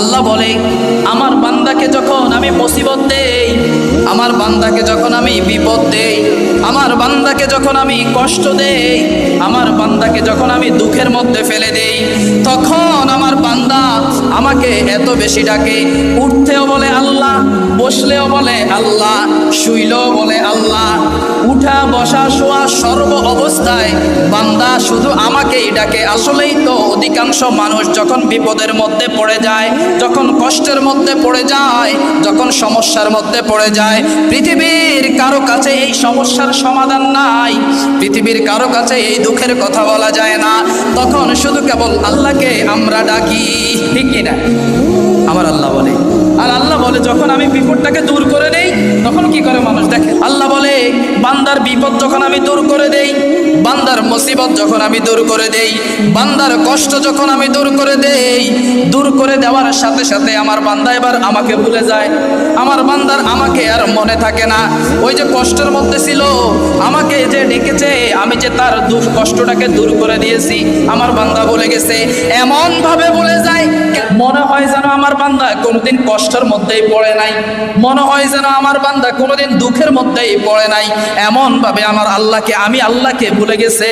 আল্লাহ বলে, আমার বান্দাকে যখন আমি মুসিবত দেই, আমার বান্দাকে যখন আমি বিপদ দেই, আমার বান্দাকে যখন আমি কষ্ট দেই, আমার বান্দাকে যখন আমি দুঃখের মধ্যে ফেলে দেই, তখন আমার বান্দা আমাকে এত বেশি ডাকে। উঠতেও বলে, আল্লাহ। বসলেও বলে, আল্লাহ। শুইলেও বলে, আল্লাহ। উঠা, বসা, শোয়া শুধু আমাকেই ডাকে। আসলেই তো অধিকাংশ মানুষ যখন বিপদের মধ্যে পড়ে যায়, যখন কষ্টের মধ্যে পড়ে যায়, যখন সমস্যার মধ্যে পড়ে যায়, পৃথিবীর কারও কাছে এই সমস্যার সমাধান নাই। পৃথিবীর কারও কাছে এই দুঃখের কথা বলা যায় না। তখন শুধু কেবল আল্লাহকে আমরা ডাকি। ঠিক কিনা আমার আল্লাহ বলে। আর আল্লাহ বলে, যখন আমি বিপদটাকে দূর করে দেই তখন কি করে আল্লাহ বলে, বান্দার বিপদ যখন আমি দূর করে দেই, বান্দার মুসিবত যখন আমি দূর করে দেই, বান্দার কষ্ট যখন আমি দূর করে দেই, দূর করে দেওয়ার সাথে সাথে আমার বান্দা এবার আমাকে ভুলে যায়। আমার বান্দার আমাকে আর মনে থাকে না। ওই যে কষ্টের মধ্যে ছিল, আমাকে যে ডেকেছে, আমি যে তার দুঃখ কষ্টটাকে দূর করে দিয়েছি, আমার বান্দা বলে গেছে এমন ভাবে বলে যায় আমার বান্দা কোনোদিন কষ্টের মধ্যেই পড়ে নাই। মনে হয় যেন আমার বান্দা কোনোদিন দুঃখের মধ্যেই পড়ে নাই। এমন ভাবে আমার আল্লাহকে, আমি আল্লাহকে ভুলে গেছে।